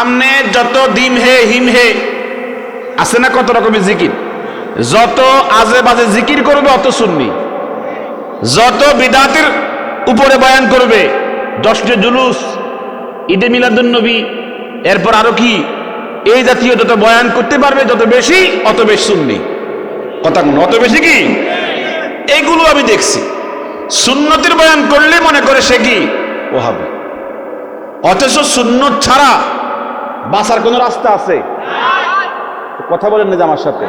আমনে যত ডিম হে হিম হে, আছে না কত রকমের জিকির? যত আজে বাজে জিকির করবে, অত শুননি যত বিদাতের উপরে বয়ান করবে, দশটি জুলুস, ঈদে মিলাদুন নবী এরপর আরও কি, এই জাতীয় যত বয়ান করতে পারবে, যত বেশি, অত বেশি শুননি কথা কোন, অত বেশি কি? এইগুলো আমি দেখছি। সুন্নতির বয়ান করলে মনে করে সে কি? ও হবে। অথচ সুন্নত ছাড়া বাঁচার কোনো রাস্তা আছে? কথা বলেন না আমার সাথে।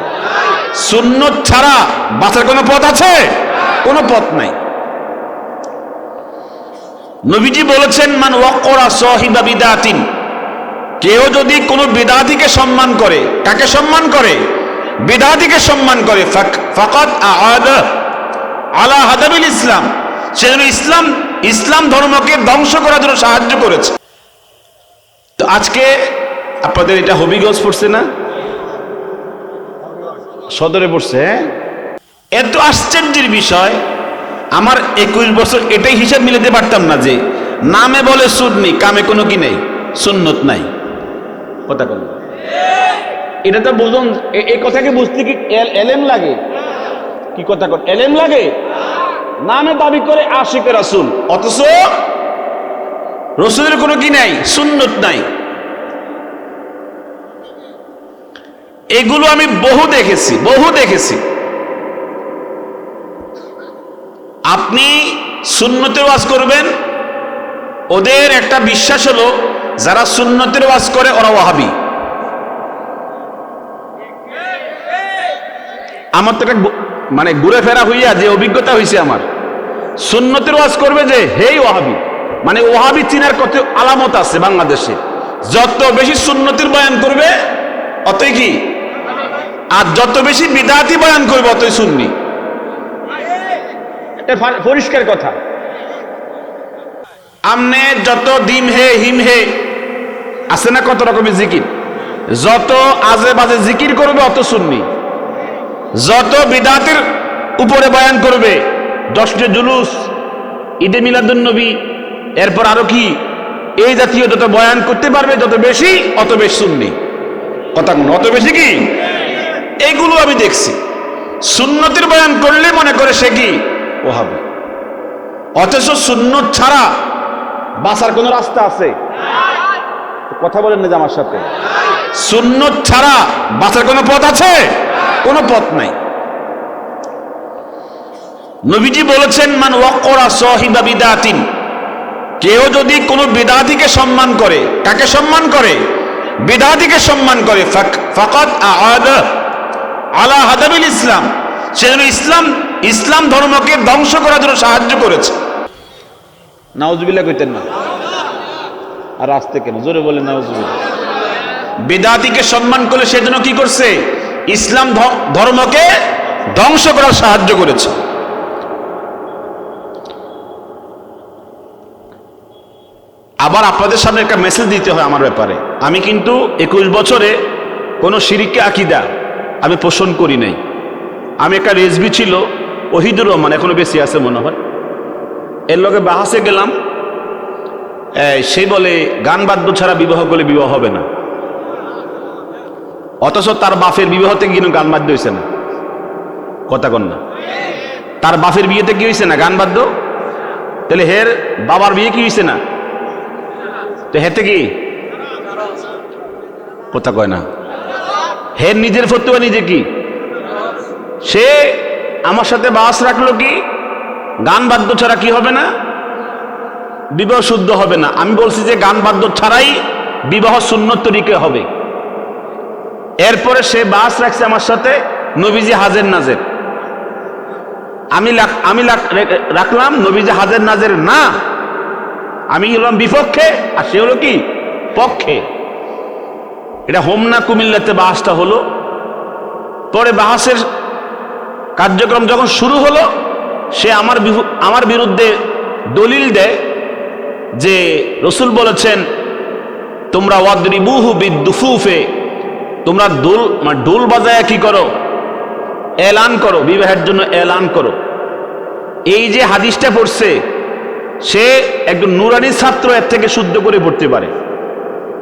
সুন্নত ছাড়া বাঁচার কোনো পথ আছে? কোনো পথ নাই। নবীজি বলেছেন, মান ওয়াকরা সাহিবা বিদাতিন। কেউ যদি কোনো বিদাতিকে সম্মান করে, কাকে সম্মান করে? বিদাতিকে সম্মান করে। ফাকাত আলা হাদাবিল ইসলাম। সে ইসলাম ইসলাম ধর্মকে ধ্বংস করার জন্য সাহায্য করেছে। তো আজকে আপনাদের এটা হবিগঞ্জ পড়ছে না? সদরে পড়ছে হ্যাঁ? এত আশ্চর্যের বিষয়, আমার একুশ বছর এটাই হিসাব মিলাতে পারতাম না যে নামে বলে সুন্নি কামে কোনো কি নেই, সুন্নত নাই। কথা কোন। এটা তো বুঝুন এই কথাকে বুঝতে কি এল- এলেম লাগে? কি কথা কর এলেম লাগে? নামে দাবি করে আশিক আসুন অথচ রসুলের কোনো কি নাই? সুন্নত নাই। এগুলো আমি বহু দেখেছি বহু দেখেছি। আপনি সুন্নতের ওয়াজ করবেন, ওদের একটা বিশ্বাস হলো, যারা সুন্নতের ওয়াজ করে ওরা ওয়াহাবি। আমার তো একটা মানে ঘুরে ফেরা হইয়া যে অভিজ্ঞতা হয়েছে আমার, সুন্নতের ওয়াজ করবে যে হেই ওয়াহাবি। মানে ওয়াহাবি চিনার কত আলামত আছে বাংলাদেশে। যত বেশি সুন্নতির বয়ান করবে অতই কি? আর যত বেশি বিদাতি বয়ান করবে অতই সুন্নি। এটা পরিষ্কার কথা। আমনে যত দিম হে হিম হে আছে না কত রকমের জিকির? যত আজে বাজে জিকির করবে অত শুননি যত বিদাতের উপরে বয়ান করবে দশটি জুলুস ঈদে মিলাদুন নবী এরপর আরও কি? এই জাতীয় যত বয়ান করতে পারবে, যত বেশি, অত বেশি শুননি কথা অত বেশি কি? এইগুলো আমি দেখছি। সুন্নতির বয়ান করলে মনে করে সে কি? ও হবে। অথচ সুন্নত ছাড়া বাঁচার কোনো রাস্তা আছে? কথা বলেন না আমার সাথে। সুন্নত ছাড়া বাঁচার কোনো পথ আছে? কোনো পথ নাই। নবীজি বলেছেন, মান ওয়াকরা সাহিবা বিদাতিন। কেউ যদি কোনো বিদাতিকে সম্মান করে, কাকে সম্মান করে? বিদাতিকে সম্মান করে। ফাক- ফাকাত আলা হাদাবিল ইসলাম। সে যেন ইসলাম ইসলাম ধর্মকে ধ্বংস করার জন্য সাহায্য করেছে। নাউজুবিল্লাহ কইতেন না। আর আসতে কেন? জোরে বলে নাউজুবিল্লাহ। বেদাতিকে সম্মান করে সেজন্য কি করছে? ইসলাম ধর্মকে ধ্বংস করার সাহায্য করেছে। আবার আপনাদের সামনে একটা মেসেজ দিতে হয় আমার ব্যাপারে। আমি কিন্তু একুশ বছরে কোনো সিরিককে আকিদা আমি পোষণ করি নাই। আমি একটা রেসবি ছিল, ওহিদুর রহমান, এখনও বেশি আছে মনে হয়। এর লগে বাহাসে গেলাম সে বলে, গান বাদ্য ছাড়া বিবাহ করলে বিবাহ হবে না। অথচ তার বাপের বিবাহতে কিন্তু গান বাদ্য হয়েছে না। কথা কন না। তার বাপের বিয়েতে কি হয়েছে না গান বাদ্য? তাহলে হের বাবার বিয়ে কি হয়েছে না? তো হেতে কি? কথা কয় না। হে নিজের ফতুয়া নিজে কি? সে আমার সাথে বাস রাখল কি? গান বাদ্য ছাড়া কি হবে না? বিবাহ শুদ্ধ হবে না। আমি বলছি যে গান বাদ্য ছাড়াই বিবাহ সুন্নত তরিকে হবে। এরপরে সে বাস রাখছে আমার সাথে নবীজি হাজের নাজের। আমি আমি রাখলাম নবীজি হাজের নাজের না। আমি হলাম বিপক্ষে, আর সে হলো কি? পক্ষে। এটা হোমনা কুমিল্লাতে বাসটা হলো। পরে বাহাসের কার্যক্রম যখন শুরু হলো, সে আমার আমার বিরুদ্ধে দলিল দেয় যে রসুল বলেছেন, তোমরা ওয়াদ্রিবুহু বিদ্দুফুফে তোমরা দোল মানে ডোল বাজায় কি করো? এলান করো, বিবাহের জন্য এলান করো। এই যে হাদিসটা পড়ছে সে একজন নুরানি ছাত্র এর থেকে শুদ্ধ করে পড়তে পারে।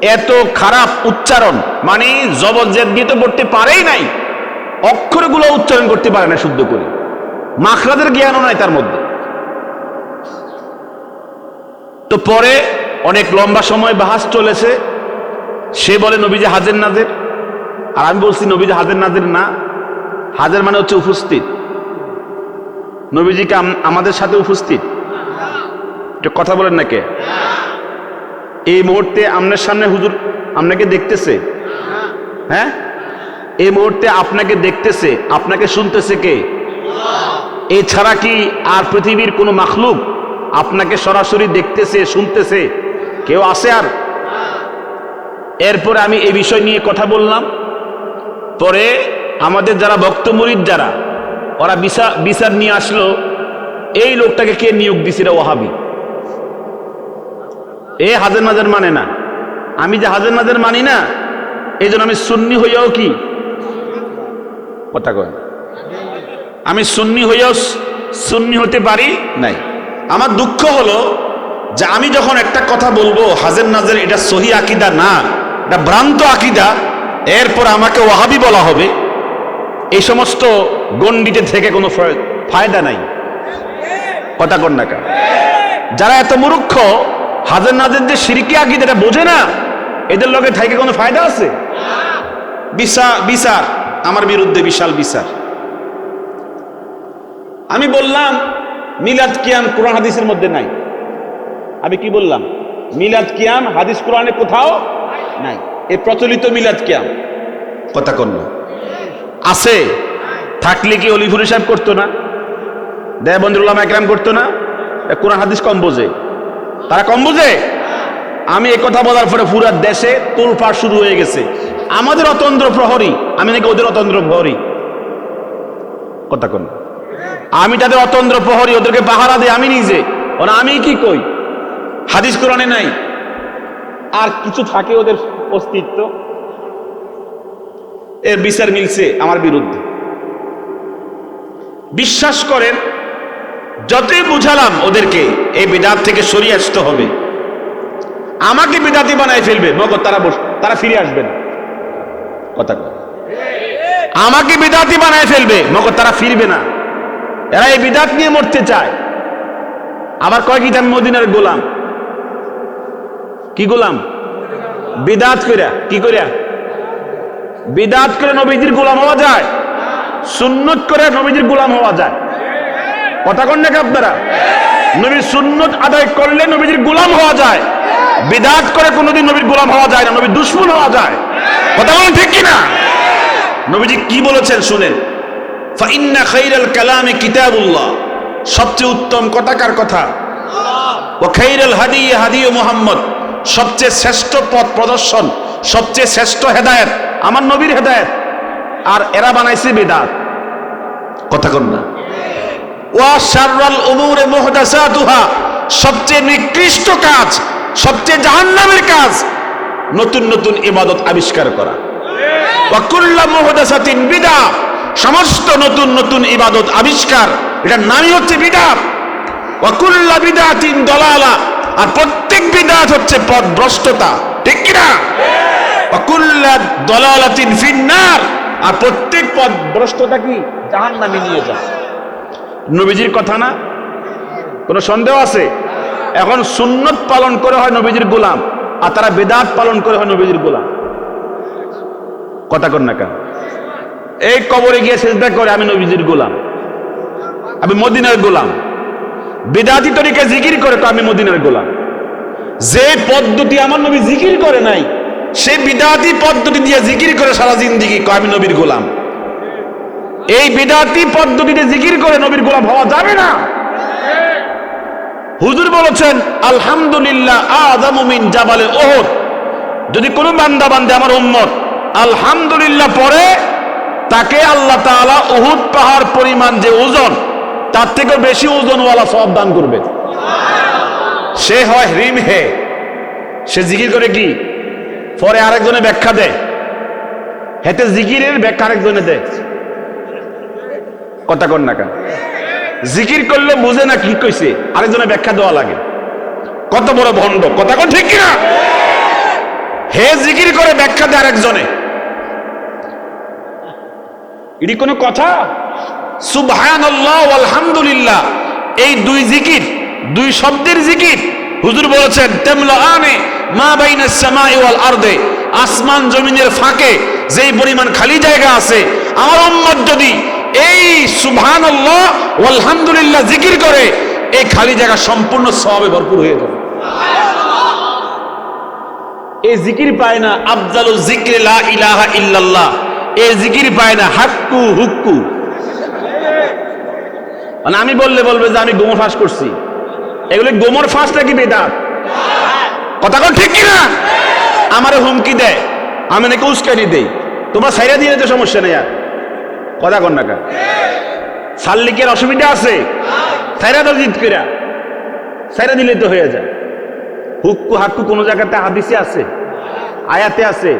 এত খারাপ উচ্চারণ মানে জবরজেদ দিয়ে তো পড়তে পারেই নাই। অক্ষরগুলো উচ্চারণ করতে পারে না শুদ্ধ করে। মাখরাদের জ্ঞানও নাই তার মধ্যে। তো পরে অনেক লম্বা সময় বাহাস চলেছে। সে বলে, নবীজি হাজের নাজের। আর আমি বলছি, নবীজি হাজের নাজের না। হাজের মানে হচ্ছে উপস্থিত। নবীজিকে আম- আমাদের সাথে উপস্থিত। একটু কথা বলেন না কে এই মুহূর্তে আপনার সামনে হুজুর আপনাকে দেখতেছে। হ্যাঁ? এই মুহূর্তে আপনাকে দেখতেছে, আপনাকে শুনতেছে কে? এছাড়া কি আর পৃথিবীর কোনো মাখলুক আপনাকে সরাসরি দেখতেছে, শুনতেছে? কেউ আছে আর? এরপরে আমি এই বিষয় নিয়ে কথা বললাম। পরে আমাদের যারা বক্তমরিদ যারা, ওরা বিচার বিচার নিয়ে আসলো, এই লোকটাকে কে নিয়োগ দিছিল ওহাবি এ হাজার নাজার মানে না। আমি যে হাজার নাজার মানি না, এই আমি সুন্নি হইয়াও কি? কথা কয় আমি সুন্নি হইয়াও সুন্নি হতে পারি নাই। আমার দুঃখ হলো যে আমি যখন একটা কথা বলব, হাজের নাজের এটা সহি আকিদা না, এটা ভ্রান্ত আকিদা, এরপর আমাকে ওয়াহাবি বলা হবে। এই সমস্ত গণ্ডিতে থেকে কোনো ফায়দা নাই। কথা কন না যারা এত মূর্খ হাজার নাজের যে সিরিকি আকিদা, এটা বোঝে না? এদের লগে থাকে কোনো ফায়দা আছে? বিচার আমার বিরুদ্ধে বিশাল বিচার আমি বললাম, মিলাদ কিয়াম কোরআন হাদিসের মধ্যে নাই। আমি কি বললাম? মিলাদ কিয়াম হাদিস কোরআনে কোথাও নাই। এ প্রচলিত মিলাদ কিয়াম। কথা কন। আছে। থাকলে কি অলিফুর সাহেব করতো না? দেবন্দুল্লাহ একরাম করতো না? কোরআন হাদিস কম বোঝে। তারা কম বুঝে? আমি এই কথা বলার পরে পুরা দেশে তোলপাড় শুরু হয়ে গেছে। আমাদের অতন্ত্র প্রহরী, আমি নাকি ওদের অতন্ত্র প্রহরী? কথা কন। আমি তাদের অতন্ত্র প্রহরী, ওদেরকে পাহারা দিই আমি নিজে। ওরা আমি কি কই? হাদিস কোরআনে নাই। আর কিছু থাকে ওদের অস্তিত্ব? এর বিচার মিলছে আমার বিরুদ্ধে। বিশ্বাস করেন যতই বুঝালাম ওদেরকে, এই বিদাত থেকে সরিয়ে আসতে হবে। আমাকে বিদাতি বানায় ফেলবে, মগর তারা বস, তারা ফিরে আসবে না। কথা। আমাকে বিদাতি বানায় ফেলবে, মগর তারা ফিরবে না। এরা এই বিদাত নিয়ে মরতে চায়। আবার কয় কি আমি মদিনার গোলাম? কি গোলাম? বিদাত কইরা, কি কইরা? বিদাত করে নবীজির গোলাম হওয়া যায়। সুন্নত করে নবীজির গোলাম হওয়া যায়। কথা কন নাকি আপনারা? নবীর সুন্নত আদায় করলে নবীজির গোলাম হওয়া যায়। বিদাত করে কোনোদিন নবীর গোলাম হওয়া যায় না, নবীর দুশ্মন হওয়া যায়। কথা বলেন ঠিক কিনা? নবীজি কি বলেছেন শুনেন? ফাইন্না খাইরাল কালামে কিতাবুল্লাহ। সবচেয়ে উত্তম কথাকার কথা? ও খাইরাল হাদি হাদি ও মোহাম্মদ। সবচেয়ে শ্রেষ্ঠ পথ প্রদর্শন, সবচেয়ে শ্রেষ্ঠ হেদায়েত, আমার নবীর হেদায়েত। আর এরা বানাইছে বেদাত। কথা কন না। ওয়া শাররাল সবচেয়ে নিকৃষ্ট কাজ, সবচেয়ে জাহান্নামের কাজ, নতুন নতুন ইবাদত আবিষ্কার করা। ওয়া কুল্লা মুহদাসাতিন বিদা, সমস্ত নতুন নতুন ইবাদত আবিষ্কার, এটার নামই হচ্ছে বিদা। ওয়া কুল্লা বিদাতিন দলালা, আর প্রত্যেক বিদাত হচ্ছে পথ ভ্রষ্টতা ঠিক কিনা ওয়া কুল্লা দলালাতিন ফিন্নার, আর প্রত্যেক পথ ভ্রষ্টতা কি? জাহান্নামে নিয়ে যায় নবীজির কথা না? কোনো সন্দেহ আছে? এখন সুন্নত পালন করে হয় নবীজির গোলাম, আর তারা বেদাত পালন করে হয় নবীজির গোলাম। কথা কর না কেন? এই কবরে গিয়ে চেষ্টা করে আমি নবীজির গোলাম। আমি মদিনার গোলাম। বেদাতি তরিকে জিকির করে তো আমি মদিনার গোলাম। যে পদ্ধতি আমার নবী জিকির করে নাই, সে বিদাতি পদ্ধতি দিয়ে জিকির করে সারা জিন্দিগি আমি নবীর গোলাম। এই বিদাতি পদ্ধতিতে জিকির করে নবীর গোলাম হওয়া যাবে না। হুজুর বলেছেন, আলহামদুলিল্লাহ আদামুমিন জাবালে ওহদ যদি কোনো বান্দা বান্দে আমার উম্মত আলহামদুলিল্লাহ পরে তাকে আল্লাহ তাআলা উহুদ পাহাড় পরিমাণ যে ওজন, তার থেকে বেশি ওজনওয়ালা সব দান করবে। সে হয় হ্রিম হে। সে জিকির করে কি? পরে আরেকজনে ব্যাখ্যা দেয়। হেতে জিকিরের ব্যাখ্যা আরেকজনে দেয়। কথা কন না কেন? জিকির করলে বুঝে না কি কইছে আরেকজনে ব্যাখ্যা দেওয়া লাগে। কত বড় ভণ্ড, কথা কন ঠিক কিনা? হে জিকির করে ব্যাখ্যা দেয় আরেকজনে। এটি কোনো কথা? সুবহান আলহামদুলিল্লাহ এই দুই জিকির, দুই শব্দের জিকির, হুজুর বলেছেন তেমলা আনে মা বাইনা সামাই ওয়াল আরদে। আসমান জমিনের ফাঁকে যেই পরিমাণ খালি জায়গা আছে, আমার উম্মত যদি এই সুবহান আল্লাহ আলহামদুলিল্লাহ জিকির করে, এই খালি জায়গা সম্পূর্ণ সবে ভরপুর হয়ে যাবে। এই জিকির পায় না, আফজালু জিক্রে ইলাহা ইল্লাল্লাহ। এই জিকির পায় না, হাক্কু হুক্কু। মানে আমি বললে বলবে যে আমি গোমর ফাঁস করছি। এগুলি গোমর ফাঁস নাকি বেদাত? কথা কোন ঠিক কিনা? আমারে হুমকি দেয়, আমি নাকি উস্কানি দেই। তোমরা সাইরা দিয়ে সমস্যা নেই আর। কথা কন না সাল্লিকের অসুবিধা আছে। সাইরা তো জিত কইরা। সাইরা দিলে তো হয়ে যায়। হুক্কু হাক্কু কোন জায়গাতে হাদিসে আছে? আয়াতে আছে?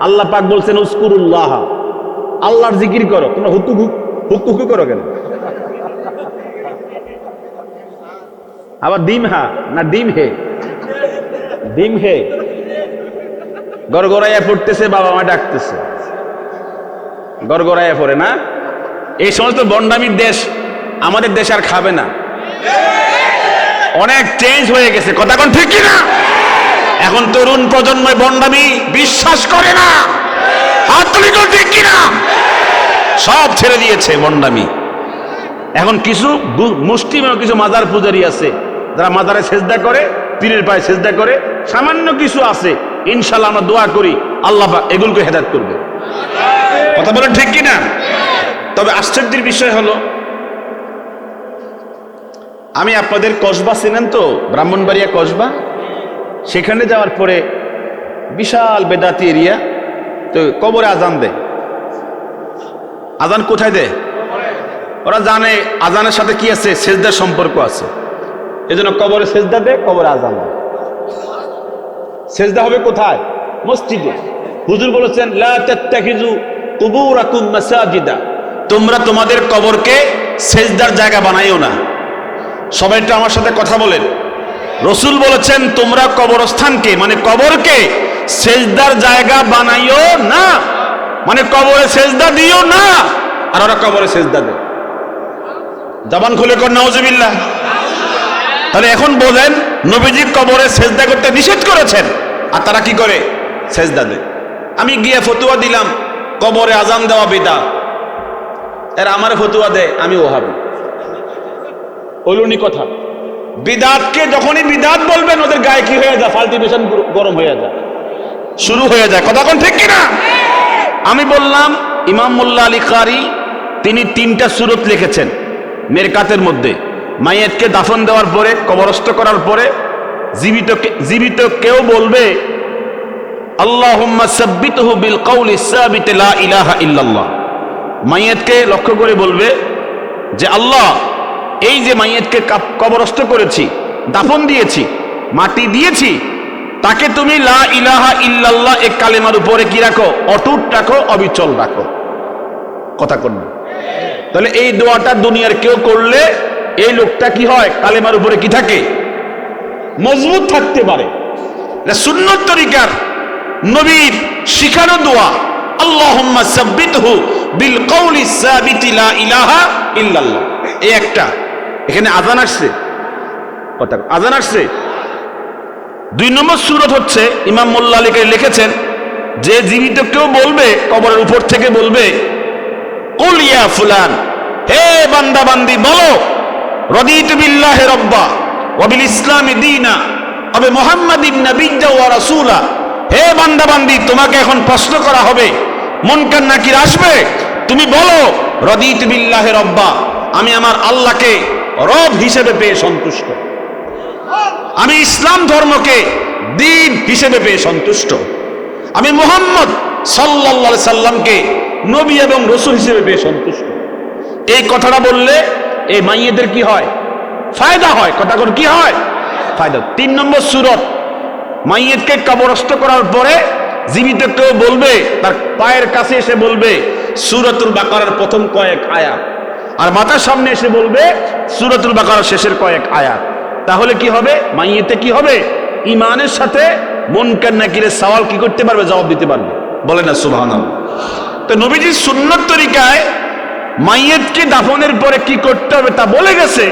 আল্লাহ পাক বলছেন উস্কুরুল্লাহ আল্লাহর জিকির করো। হুক্কু হুক- হুক্কু হুক্কু করো কেন? আবার ডিম হা? না ডিম হে? ডিম হে? গড়গড়াইয়া পড়তেছে বাবা মা ডাকতেছে। গড়গড়াইয়া পড়ে, না? এই সমস্ত বন্ডামির দেশ আমাদের দেশ আর খাবে না। অনেক চেঞ্জ হয়ে গেছে। কথা কোন ঠিক না এখন তরুণ প্রজন্মে বন্ডামি বিশ্বাস করে না। হাত তুলি ঠিক কিনা? সব ছেড়ে দিয়েছে বন্ডামি এখন কিছু মুসলিম এবং কিছু মাজার পূজারি আছে, যারা মাজারে সেজদা করে, পীরের পায়ে সেজদা করে, সামান্য কিছু আছে। ইনশাল্লাহ আমরা দোয়া করি, আল্লাহ এগুলোকে হেদাত করবে। কথা বলেন ঠিক কিনা? তবে আশ্চর্যের বিষয় হলো, আমি আপনাদের কসবা চেনেন তো? ব্রাহ্মণবাড়িয়া কসবা? সেখানে যাওয়ার পরে বিশাল বেদাতি এরিয়া, তো কবরে আজান দেয়। আজান কোথায় দেয়? ওরা জানে, আজানের সাথে কি আছে? সেজদার সম্পর্ক আছে। এজন্য কবরে সেজদা দেয়, কবরে আজান সেজদা হবে কোথায়? মসজিদে। হুজুর বলেছেন, লা তোমরা তোমাদের কবরকে সেজদার জায়গা বানাইও না। সবাই একটু আমার সাথে কথা বলেন। রসুল বলেছেন, তোমরা কবরস্থানকে মানে কবরকে সেজদার জায়গা বানাইও না। মানে কবরে সেজদা দিও না। আর ওরা কবরে সেজদা দেয়। জবান খুলে কর নওজবিল্লাহ তাহলে এখন বলেন নবীজি কবরে সেজদা করতে নিষেধ করেছেন। আর তারা কি করে? সেজদা দেয়। আমি গিয়ে ফতুয়া দিলাম। কবরে আজান দেওয়া বেদা। এর আমার ফতুয়া দেয় আমি ওহাবি। হইলুনি কথা। বিদাতকে যখনই বিদাত বলবেন ওদের গায়ে কি হয়ে যায়? ফাল্টিভেশন গরম হয়ে যায়। শুরু হয়ে যায়। কথা কোন ঠিক কিনা? আমি বললাম ইমাম মোল্লা আলী কারি তিনি তিনটা সুরত লিখেছেন মেরকাতের মধ্যে। মাইয়েতকে দাফন দেওয়ার পরে কবরস্থ করার পরে জীবিত জীবিত কেউ বলবে সাব্বিতহু বিল সাবিত লা ইলাহা ইল্লাল্লাহ। মাইয়েতকে লক্ষ্য করে বলবে যে, আল্লাহ, এই যে মাইয়েতকে কবরস্থ করেছি, দাফন দিয়েছি, মাটি দিয়েছি, তাকে তুমি লা ইলাহা ইল্লাল্লাহ এক কালেমার উপরে কি রাখো? অটুট রাখো, অবিচল রাখো। কথা করবে তাহলে এই দোয়াটা দুনিয়ার কেউ করলে এই লোকটা কি হয়? কালেমার উপরে কি থাকে? মজবুত থাকতে পারে। সুন্নত তরিকার। নবীর শিখানো দোয়া, আল্লাহুম্মা সাব্বিতহু বিল কওলি সাবিতি লা ইলাহা ইল্লাল্লাহ। এই একটা। এখানে আজান আসছে। কথা আজান আসছে। দুই নম্বর সুরত হচ্ছে, ইমাম মোল্লা আলীকে লিখেছেন, যে জীবিত কেউ বলবে, কবরের উপর থেকে বলবে, কুল ইয়া ফুলান, হে বান্দা বান্দি বলো, রদিতু বিল্লাহি রব্বা, ওয়া বিল ইসলামি দীনা আবে মুহাম্মাদিন নাবিয়্যা ওয়া রাসূলা। হে বান্দাবান্দি তোমাকে এখন প্রশ্ন করা হবে। মুনকার নাকির আসবে? তুমি বলো, রদিত বিল্লাহি রব্বা, আমি আমার আল্লাহকে রব হিসেবে পেয়ে সন্তুষ্ট। আমি ইসলাম ধর্মকে দিন হিসেবে পেয়ে সন্তুষ্ট। আমি মোহাম্মদ সাল্লা সাল্লামকে নবী এবং রসুল হিসেবে পেয়ে সন্তুষ্ট। এই কথাটা বললে এই মাইয়েদের কি হয়? ফায়দা হয়। কথা কোন কি হয়? ফায়দা। তিন নম্বর সুরত। মাইয়েতকে কবরস্থ করার পরে জীবিত কেউ বলবে, তার পায়ের কাছে এসে বলবে, সুরতুল বাকারার প্রথম কয়েক আয়াত। আর মাথার সামনে এসে বলবে, সুরতুল বাকারার শেষের কয়েক আয়াত। তাহলে কি হবে? মাইয়েতে কি হবে? ইমানের সাথে মুনকার নাকিরের সওয়াল কি করতে পারবে? জবাব দিতে পারবে। বলে না, সুবহানাল্লাহ। তো নবীজির সুন্নত তরিকায় মাইয়েতকে দাফনের পরে কি করতে হবে তা বলে গেছে,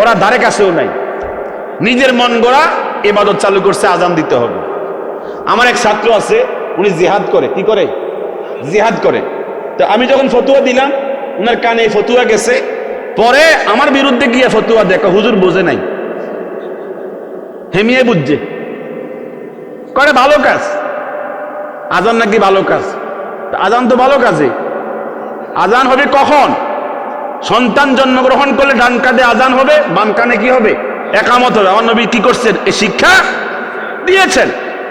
ওরা ধারে কাছেও নাই। নিজের মন গড়া এবাদত চালু করছে, আজান দিতে হবে। আমার এক ছাত্র আছে, উনি জিহাদ করে। কি করে? জিহাদ করে। তো আমি যখন ফতুয়া দিলাম ওনার কানে ফতুয়া গেছে। পরে আমার বিরুদ্ধে গিয়ে ফতুয়া দেখো হুজুর বোঝে নাই। হেমিয়ে বুঝছে। করে ভালো কাজ। আজান নাকি ভালো কাজ? আজান তো ভালো কাজে। আজান হবে কখন? সন্তান জন্মগ্রহণ করলে ডান কাঁধে আজান হবে, বাম কানে কি হবে? একামত হবে। আমার নবী কি করছেন? এই শিক্ষা দিয়েছেন।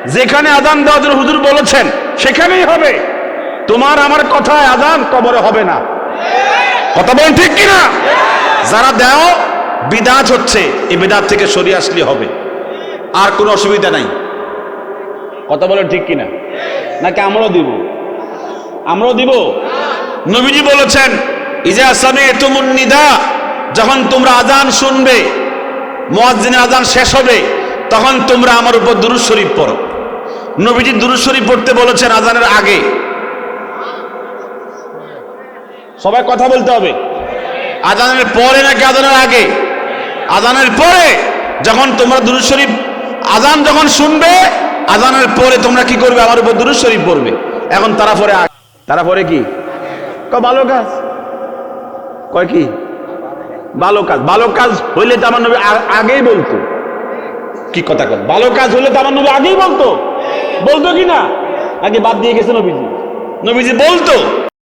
যেখানে আদান জন্য হুজুর বলেছেন, সেখানেই হবে। তোমার আমার কথায় আদান কবরে হবে না। কথা বলেন ঠিক কিনা? যারা দেও, বিদাত হচ্ছে, এই বিদাত থেকে সরিয়ে আসলে হবে। আর কোনো অসুবিধা নাই। কথা বলেন ঠিক কিনা? নাকি আমরাও দিব? আমরাও দিব? নবীজি বলেছেন, ইজা সামে তুমুন নিদা যখন তোমরা আজান শুনবে মুয়াজ্জিনের আজান শেষ হবে, তখন তোমরা আমার উপর দুরুদ শরীফ পড়ো। নবীজি দুরুদ শরীফ পড়তে বলেছেন আজানের আগে। সবাই কথা বলতে হবে। আজানের পরে নাকি আজানের আগে? আজানের পরে, যখন তোমরা দুরুদ শরীফ, আজান যখন শুনবে, আজানের পরে তোমরা কি করবে? আমার উপর দুরুদ শরীফ পড়বে। এখন তারা পরে। তারা পরে কি? ভালো কাজ। কয় কি? ভালো কাজ ভালো কাজ হইলে তো আমার নবী আগেই বলতো। কি কথা কথা ভালো কাজ হলে তো আমার নবী আগেই বলতো। বলতো কি না? আগে বাদ দিয়ে গেছে নবীজি। নবীজি বলতো।